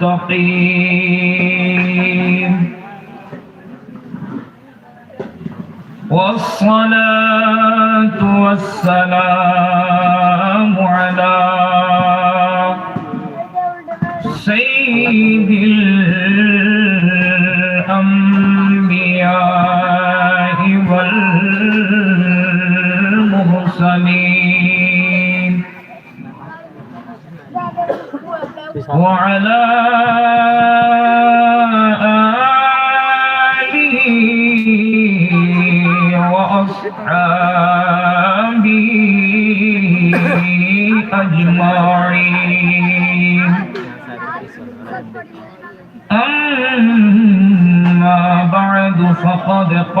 للمتقين والصلاة والسلام على سيد وعلى آله وأصحابه أجمعين. أما بعد فقد قال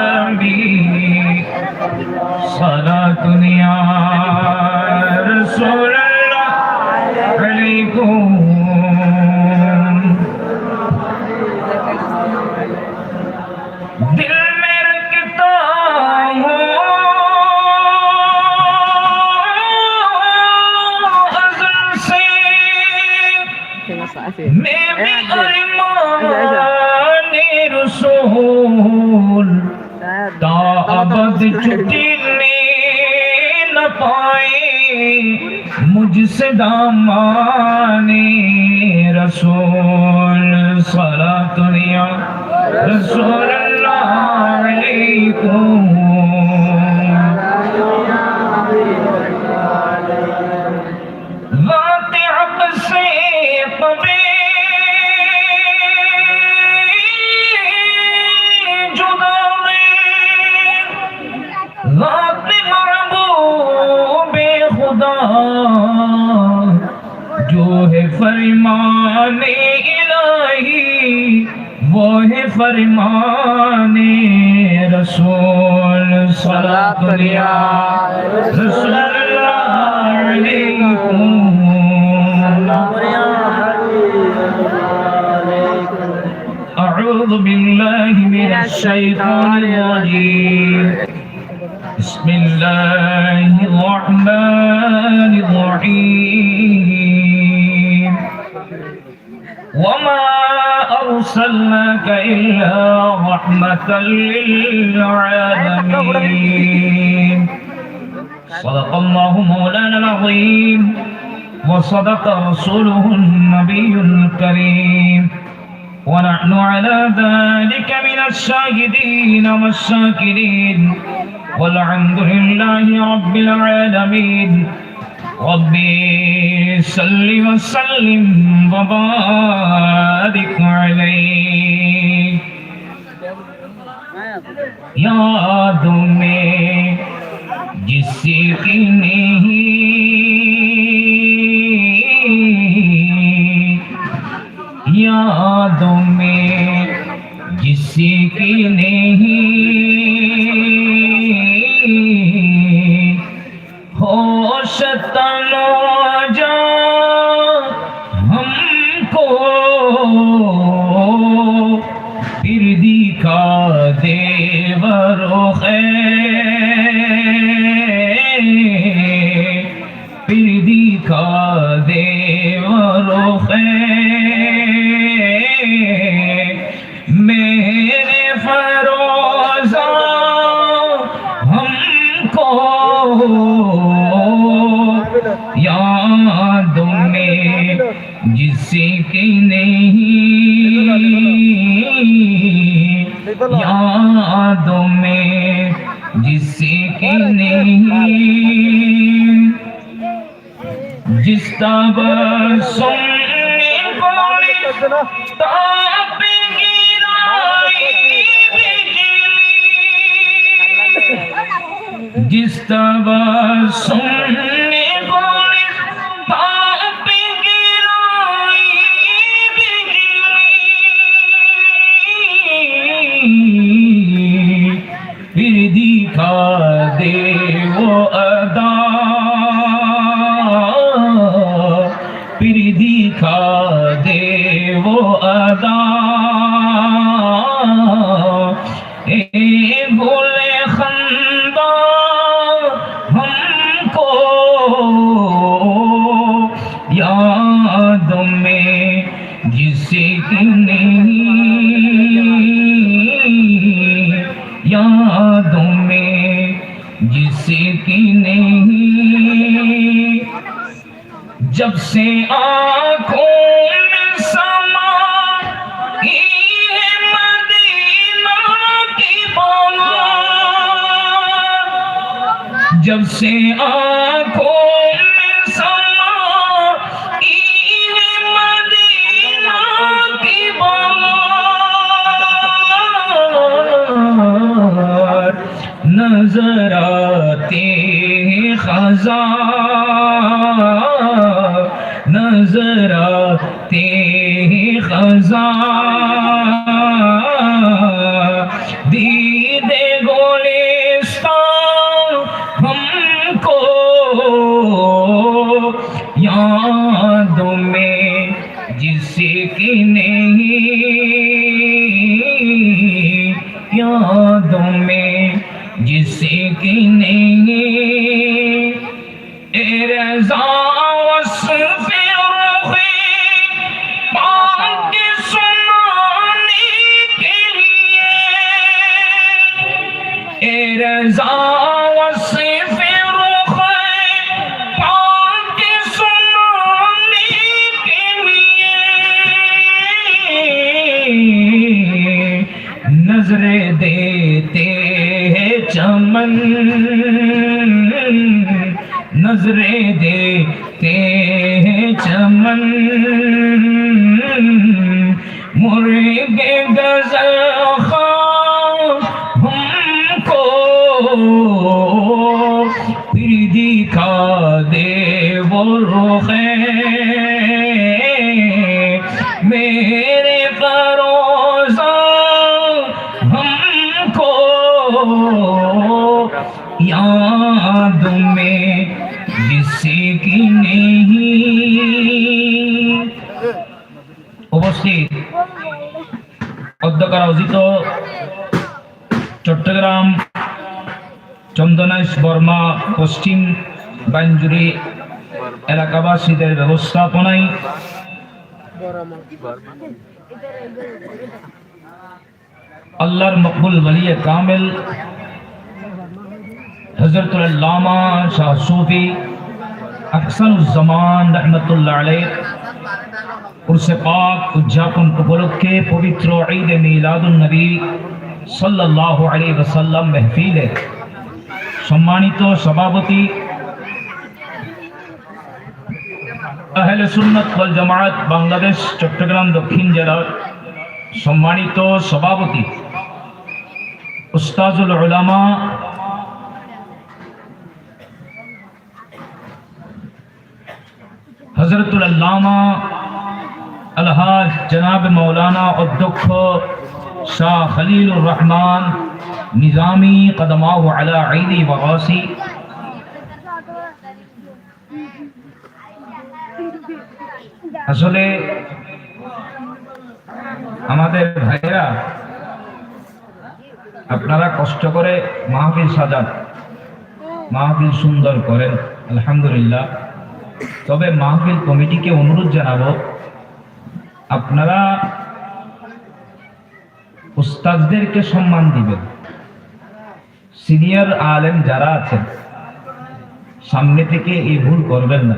وأصحابه صلاة पाए मुझसे दामाने रसूल सला दुनिया रसूल अल्लाह अलैकुम جو ہے فرمان الہی، وہ ہے فرمان رسول صلاة اللہ رسول اللہ علیکم اعوذ باللہ من الشیطان الرجیم۔ بسم الله الرحمن الرحيم وما أرسلناك إلا رحمة للعالمين صدق الله مولانا العظيم وصدق رسوله النبي الكريم ونحن على ذلك من الشاهدين والشاكرين والحمد لله رب العالمين ربي صل وسلم وبارك عليه यादों में जिसकी नहीं دکھا دے وروخ پھر دکھا دے وروخ ਨਹੀਂ ਜਿਸ ਦਾ ਬਸੁਣੀ ਬੋਲੀ ਤਾਪੇਗੀ ਰਾਈ ਬਿਜਲੀ ਜਿਸ ਦਾ ਬਸੁਣੀ जब से आंखों में समा ये मदीना की बोला जब से आंखों नजर नजरे देते চন্দনাইশ বর্মা পশ্চিম বাঞ্জুরি এলাকাবাসীদের ব্যবস্থাপনায় আল্লাহর মকবুল ওয়ালিয়ে কামেল হজরতুল আল্লামা শাহ সুফি আকসানুজ্জামান রহমতুল্লাহ আলাইহ উর্সে পাক উদযাপন উপলক্ষে পবিত্র ঈদে মিলাদুন নবী সাল্লাল্লাহু আলাইহি ওয়াসাল্লাম মেহফিলে سمانت و سباپتی اہل سنت وال جماعت بنگلہ دیش چٹرگرام دکن جرائط سمانت و حضرت العلامہ الحاظ جناب مولانا اور شاہ خلیل الرحمان নিজামি কদমাহ আলা আইদি ওয়াসি আসলে আমাদের ভাইয়েরা, আপনারা কষ্ট করে মাহফিল সাজান, মাহফিল সুন্দর করেন, আলহামদুলিল্লাহ। তবে মাহফিল কমিটিকে অনুরোধ জানাব, আপনারা উস্তাদদেরকে সম্মান দিবেন। সিনিয়র আলেম যারা আছেন, সামনে থেকে এই ভুল করবেন না।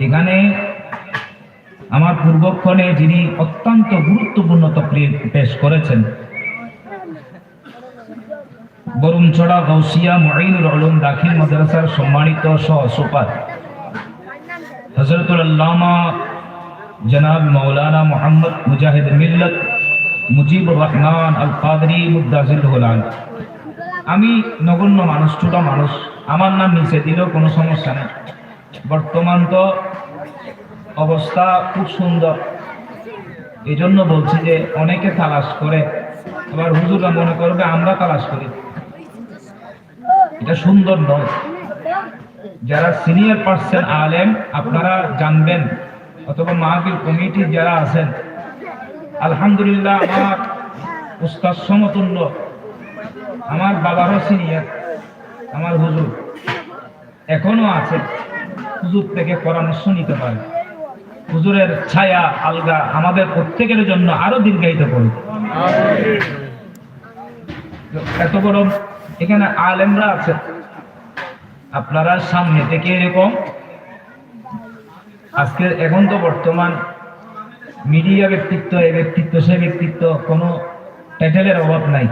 এখানে আমার পূর্বক্ষণে যিনি অত্যন্ত গুরুত্বপূর্ণ তকরির পেশ করেছেন বরুণছড়া গৌসিয়া মঈনুল আলম দাখিল মাদ্রাসার সম্মানিত সহ সুপার হজরতুল আল্লামা জনাব মৌলানা মোহাম্মদ মুজাহিদ মিল্লত মুজিবুর রহমান আল কাদরি মুদাজিল আমি নগণ্য মানুষ, ছোট মানুষ। আমার নাম নিচে দিলেও কোনো সমস্যা নেই। বর্তমান তো অবস্থা খুব সুন্দর। এই জন্য বলছি যে অনেকে তালাশ করে। আবার হুজুররা মনে করবে আমরা তালাশ করি। এটা সুন্দর নয়। যারা সিনিয়র পার্সন আলেম, আপনারা জানবেন। অথবা মাহফিল কমিটির যারা আছেন আলহামদুলিল্লাহ, আমার উস্তাদ সমতুল্য, আমার বাবারও সিনিয়র আমার হুজুর, এখনও আছে, হুজুর থেকে পরামর্শ নিতে পারে হুজুরের ছায়া, আলগা আমাদের প্রত্যেকের জন্য আরও দীর্ঘায়িত করুক এত বড় এখানে আলেমরা আছে, আপনারা সামনে থেকে এরকম, আজকে এখন তো বর্তমান মিডিয়া ব্যক্তিত্ব এ ব্যক্তিত্ব সে ব্যক্তিত্ব, কোনো টাইটেলের অভাব নাই।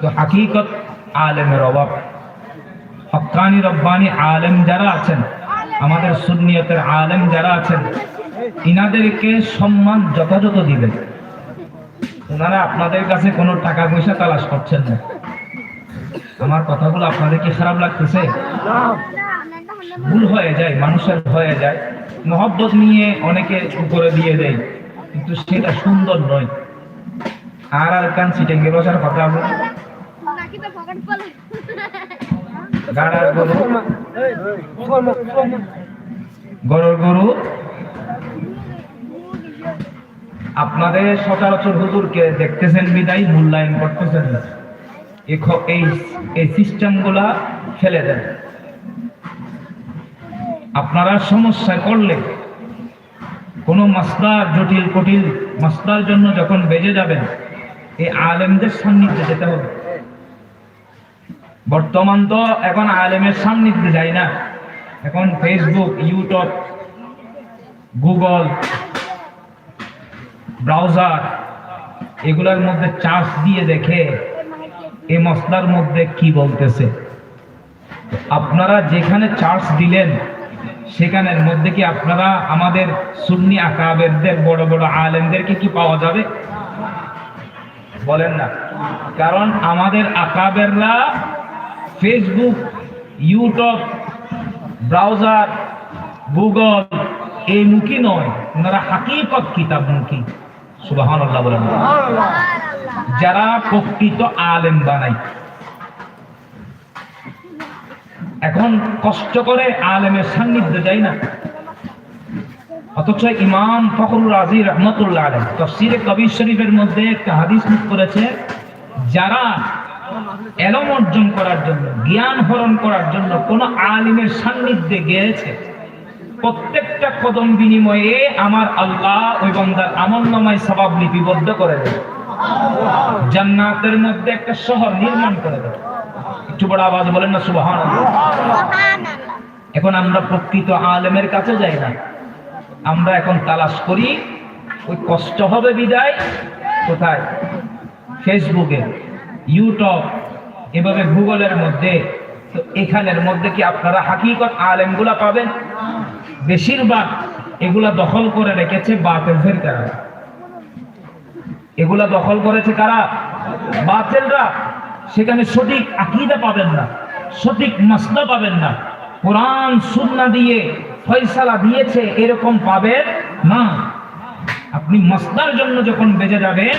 তো হাকিকত আলেমের অভাব। হকানি রব্বানি আলেম যারা আছেন, আমাদের সুন্নিয়তের আলেম যারা আছেন, ইনাদেরকে সম্মান যথাযথ দিবেন। ওনারা আপনাদের কাছে কোনো টাকা পয়সা তালাশ করছেন না। আমার কথাগুলো আপনাদের কি খারাপ লাগতেছে? ভুল হয়ে যায়, মানুষের হয়ে যায়। মহব্বত নিয়ে অনেকে উপরে দিয়ে দেয়, কিন্তু সেটা সুন্দর নয়। আর আর কান সিটেঙ্গে বসার কথা গরু। গরুর গরু। আপনাদের সচরাচর হুজুরকে দেখতেছেন বিদায়, মূল্যায়ন করতেছেন এই সিস্টেমগুলা ফেলে দেন। আপনারা সমস্যায় পড়লে কোনো মাসলার জটিল কঠিল মাসলার জন্য যখন বেজে যাবেন, এই আলেমদের সান্নিধ্যে যেতে হবে। বর্তমান তো এখন আলেমের সান্নিধ্যে যায় না। এখন ফেসবুক ইউটিউব গুগল ব্রাউজার এগুলোর মধ্যে চার্জ দিয়ে দেখে এই মশলার মধ্যে কি বলতেছে। আপনারা যেখানে চার্জ দিলেন সেখানের মধ্যে কি আপনারা আমাদের সুন্নি আকাবেরদের বড় বড় আলেমদেরকে কি পাওয়া যাবে? বলেন না। কারণ আমাদের আকাবেররা ফেসবুক ইউটিউব ব্রাউজার গুগল এই মুখী নয়। ওনারা হাকিকত কিতাব মুখী আল্লাহ বলেন যারা প্রকৃত আলেম বানাই এখন কষ্ট করে আলেমের সান্নিধ্য যাই না। অথচ ইমাম ফখরুল রাজি রহমতুল্লাহ আলম তফসিরে কবির শরীফের মধ্যে একটা হাদিস মুখ করেছে, যারা এলম অর্জন করার জন্য, জ্ঞান হরণ করার জন্য কোন আলিমের সান্নিধ্যে গিয়েছে। প্রত্যেকটা কদম বিনিময়ে আমার আল্লাহ ওই বন্দার আমল সবাব লিপিবদ্ধ করে দেবে জান্নাতের মধ্যে একটা শহর নির্মাণ করে দেবে একটু বড় আওয়াজ বলেন না সুবহান এখন আমরা প্রকৃত আলেমের কাছে যাই না। আমরা এখন তালাশ করি ওই কষ্ট হবে বিদায় কোথায়? ফেসবুকে ইউটিউব এভাবে গুগলের মধ্যে। তো এখানের মধ্যে কি আপনারা হাকিকত আলেমগুলা পাবেন? বেশিরভাগ এগুলা দখল করে রেখেছে বাতেল ফেরকারা এগুলা দখল করেছে কারা? বাতেলরা। সেখানে সঠিক আকিদা পাবেন না, সঠিক মাসলা পাবেন না। কোরআন, সুন্না দিয়ে ফয়সালা দিয়েছে, এরকম পাবেন না। আপনি মসদার জন্য যখন বেজে যাবেন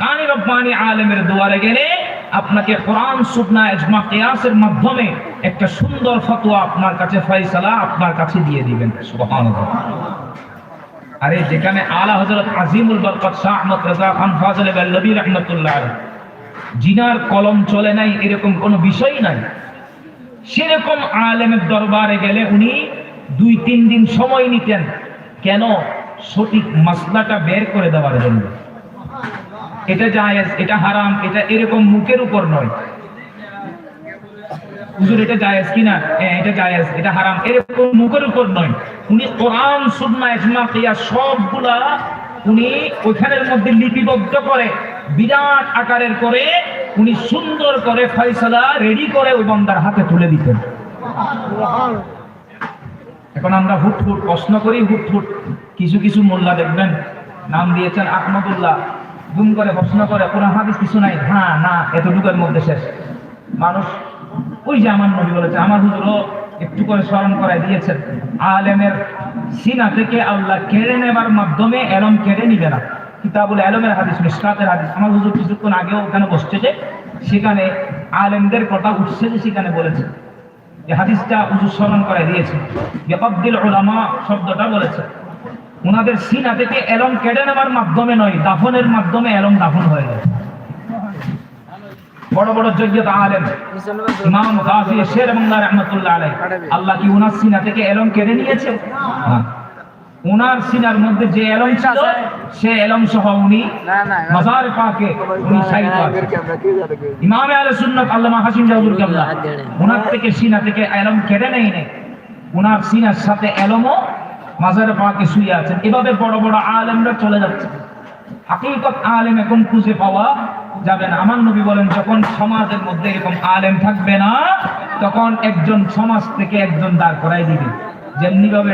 কানি রব্বানি আলেমের দুয়ারে গেলে আপনাকে কোরআন, সুন্না, ইজমা, কিয়াসের মাধ্যমে একটা সুন্দর ফতোয়া আপনার কাছে, ফয়সালা আপনার কাছে দিয়ে দিবেন। সুবহানাল্লাহ। আরে যেখানে আলা হযরত আজিমুল বরকত শাহ আহমদ রাজা খান ফাজল বেল্লবী রহমতুল্লাহ আলাইহি। জিনার কলম চলে নাই, এরকম কোনো বিষয় নাই। সেরকম আলেমের দরবারে গেলে উনি দুই, তিন দিন সময় নিতেন। কেন? সঠিক মাসলাটা বের করে দেওয়ার জন্য। এটা জায়েজ, এটা হারাম, এটা এরকম মুখের উপর নয়। হুজুর, এটা জায়েজ কিনা? হ্যাঁ এটা জায়েজ, এটা হারাম, এরকম মুখের উপর নয়। উনি কোরআন, সুন্নাহ ইজমা কিয়াস সবগুলা উনি ওইখানের মধ্যে লিপিবদ্ধ করে। বিরাট আকারের করে উনি সুন্দর করে ফয়সালা রেডি করে ওই বন্দার হাতে তুলে দিতেন। এখন আমরা হুট হুট প্রশ্ন করি, হুট হুট কিছু কিছু মোল্লা দেখবেন, নাম দিয়েছেন আহমদুল্লাহ, গুম করে প্রশ্ন করে, কোরআন, হাদিস কিছু নাই। হ্যাঁ না, এতটুকুর মধ্যে শেষ। মানুষ, ওই যে আমার নবী বলেছে, আমার হুজুরও একটু করে স্মরণ করাই দিয়েছেন, আলেমের সিনা থেকে আল্লাহ কেড়ে নেবার মাধ্যমে এলম কেড়ে নিবে না। কিতাবুল এলমের হাদিস, মিসকাতের হাদিস। আমার হুজুর কিছুক্ষণ আগেও ওখানে বসছে যে, সেখানে আলেমদের কথা উঠছে যে সেখানে বলেছে। যে হাদিসটা হুজুর স্মরণ করাই দিয়েছে। বেকব্দিল ওলামা শব্দটা বলেছে। ওনাদের সিনা থেকে এলম কেড়ে নেওয়ার মাধ্যমে নয়, দাফনের মাধ্যমে এলম দাফন হয়ে যায় বড় বড় যোগ্যতা আলেম, ইমাম গাজী শের বাংলা রহমতুল্লাহ আলাই আল্লাহ কি ওনার সিনা থেকে এলম কেড়ে নিয়েছে। ওনার সিনার মধ্যে যে এলম ছিল সে এলম সহ উনি না না মাজার পাকে উনি আছেন ইমামে আলে সুন্নাত আল্লামা হাসিম জাহুর কাবলা ওনার থেকে সিনা থেকে এলম কেড়ে নেই নেই। ওনার সিনার সাথে এলমও মাজার পাকে শুয়ে আছেন। এভাবে বড় বড় আলেমরা চলে যাচ্ছে। হাকিকত আলেম এখন খুঁজে পাওয়া যাবে না। আমার নবী বলেন যখন সমাজের মধ্যে এরকম আলেম থাকবে না তখন একজন সমাজ থেকে একজন দাঁড় করাই দিবে। যেমনি ভাবে